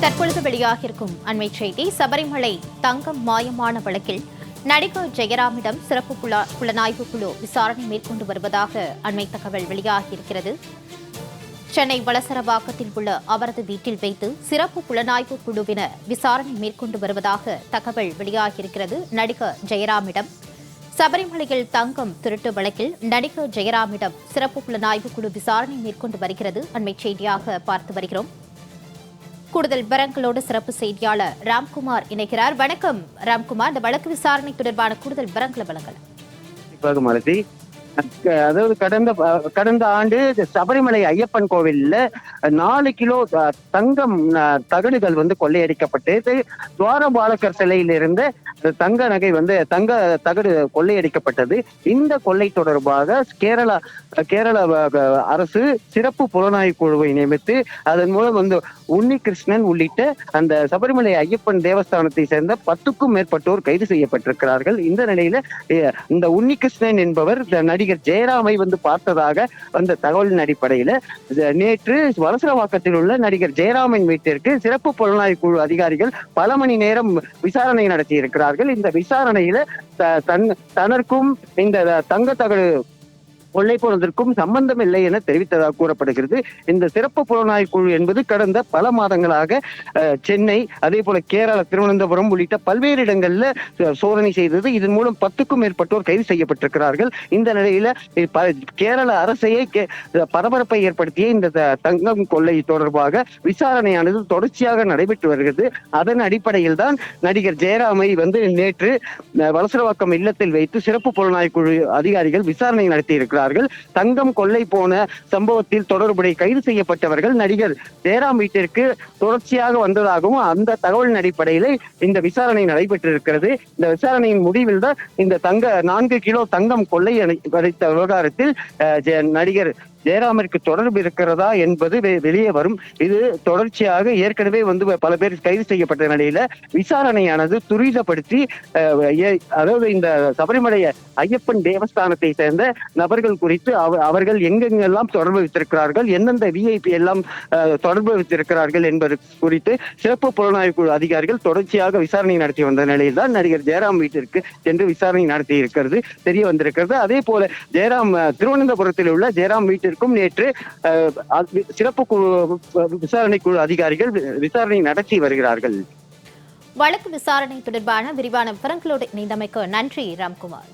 தற்பொழுது வெளியாகிருக்கும் அண்மை செய்தி சபரிமலை தங்கம் மாயமான வழக்கில் நடிகர் ஜெயராமிடம் சிறப்பு புல- புலனாய்வு குழு விசாரணை மேற்கொண்டு வருவதாக அண்மை தகவல் வெளியாகியிருக்கிறது. சென்னை வளசரவாக்கத்தில் உள்ள அவரது வீட்டில் வைத்து சிறப்பு புலனாய்வு குழுவினர் விசாரணை மேற்கொண்டு வருவதாக தகவல் வெளியாகியிருக்கிறது. நடிகர் ஜெயராமிடம் சபரிமலையில் தங்கம் திருட்டு வழக்கில் நடிகர் ஜெயராமிடம் சிறப்பு புலனாய்வு குழு விசாரணை மேற்கொண்டு வருகிறது. அண்மை செய்தியாக பார்த்து வருகிறோம். கூடுதல் விவரங்களோடு சிறப்பு செய்தியாளர் ராம்குமார் இணைகிறார். வணக்கம் ராம்குமார். இந்த வழக்கு விசாரணை தொடர்பான கூடுதல் விவரங்களை வழங்கலாம். அதாவது கடந்த கடந்த ஆண்டு சபரிமலை ஐயப்பன் கோவில்ல நாலு கிலோ தங்கம் தகடுகள் வந்து கொள்ளையடிக்கப்பட்டு துவாரபாலகர் சிலையில் இருந்த தங்க நகை வந்து தங்க தகடு கொள்ளையடிக்கப்பட்டது. இந்த கொள்ளை தொடர்பாக கேரளா கேரள அரசு சிறப்பு புலனாய்வு குழுவை நியமித்து அதன் மூலம் வந்து உன்னி கிருஷ்ணன் உள்ளிட்ட அந்த சபரிமலை ஐயப்பன் தேவஸ்தானத்தை சேர்ந்த பத்துக்கும் மேற்பட்டோர் கைது செய்யப்பட்டிருக்கிறார்கள். இந்த நிலையில இந்த உன்னிகிருஷ்ணன் என்பவர் இந்த நடிகர் ஜெயராமை வந்து பார்த்ததாக வந்த தகவலின் அடிப்படையில நேற்று வலசரவாக்கத்தில் உள்ள நடிகர் ஜெயராமின் வீட்டிற்கு சிறப்பு புலனாய்வு குழு அதிகாரிகள் பல மணி நேரம் விசாரணை நடத்தி இருக்கிறார்கள் இந்த விசாரணையில த- தன் தனக்கும் இந்த தங்க தகடு கொள்ளை போனதற்கும் சம்பந்தம் இல்லை என தெரிவித்ததாக கூறப்படுகிறது. இந்த சிறப்பு புலனாய்வு குழு என்பது கடந்த பல மாதங்களாக சென்னை அதே போல கேரளா திருவனந்தபுரம் உள்ளிட்ட பல்வேறு இடங்கள்ல சோதனை செய்தது. இதன் மூலம் பத்துக்கும் மேற்பட்டோர் கைது செய்யப்பட்டிருக்கிறார்கள். இந்த நிலையில கேரள அரசையே கே- பரபரப்பை ஏற்படுத்திய இந்த த- தங்கம் கொள்ளை தொடர்பாக விசாரணையானது தொடர்ச்சியாக நடைபெற்று வருகிறது. அதன் அடிப்படையில் தான் நடிகர் ஜெயராமை வந்து நேற்று வலசரவாக்கம் இல்லத்தில் வைத்து சிறப்பு புலனாய்வு குழு அதிகாரிகள் விசாரணை நடத்தியிருக்கிறார். இருக்கிறார்கள் தங்கம் கொள்ளை போன சம்பவத்தில் தொடர்புடைய கைது செய்யப்பட்டவர்கள் நடிகர் ஜெயராம் வீட்டிற்கு தொடர்ச்சியாக வந்ததாகவும் அந்த தகவலின் அடிப்படையில் இந்த விசாரணை நடைபெற்றிருக்கிறது. இந்த விசாரணையின் முடிவில் தான் இந்த தங்க நான்கு கிலோ தங்கம் கொள்ளை அடைத்த விவகாரத்தில் நடிகர் ஜெயராமிற்கு தொடர்பு இருக்கிறதா என்பது வெ- வெளியே வரும். இது தொடர்ச்சியாக ஏற்கனவே வந்து பல பேர் கைது செய்யப்பட்ட நிலையில விசாரணையானது துரிதப்படுத்தி அதாவது இந்த சபரிமலை ஐயப்பன் தேவஸ்தானத்தை சேர்ந்த நபர்கள் குறித்து அவ- அவர்கள் எங்கெங்கெல்லாம் தொடர்பு வைத்திருக்கிறார்கள் எந்தெந்த விஐபி எல்லாம் அஹ், தொடர்பு வைத்திருக்கிறார்கள் என்பது குறித்து சிறப்பு புலனாய்வு குழு அதிகாரிகள் தொடர்ச்சியாக விசாரணை நடத்தி வந்த நிலையில் தான் நடிகர் ஜெயராம் வீட்டிற்கு சென்று விசாரணை நடத்தி இருக்கிறது தெரிய வந்திருக்கிறது. அதே போல ஜெயராம் திருவனந்தபுரத்தில் உள்ள ஜெயராம் வீட்டிற்கும் நேற்று சிறப்பு விசாரணை குழு அதிகாரிகள் விசாரணை நடத்தி வருகிறார்கள். வழக்கு விசாரணை தொடர்பான விரிவான விவரங்களோடு இணைந்தமைக்கு நன்றி ராம்குமார்.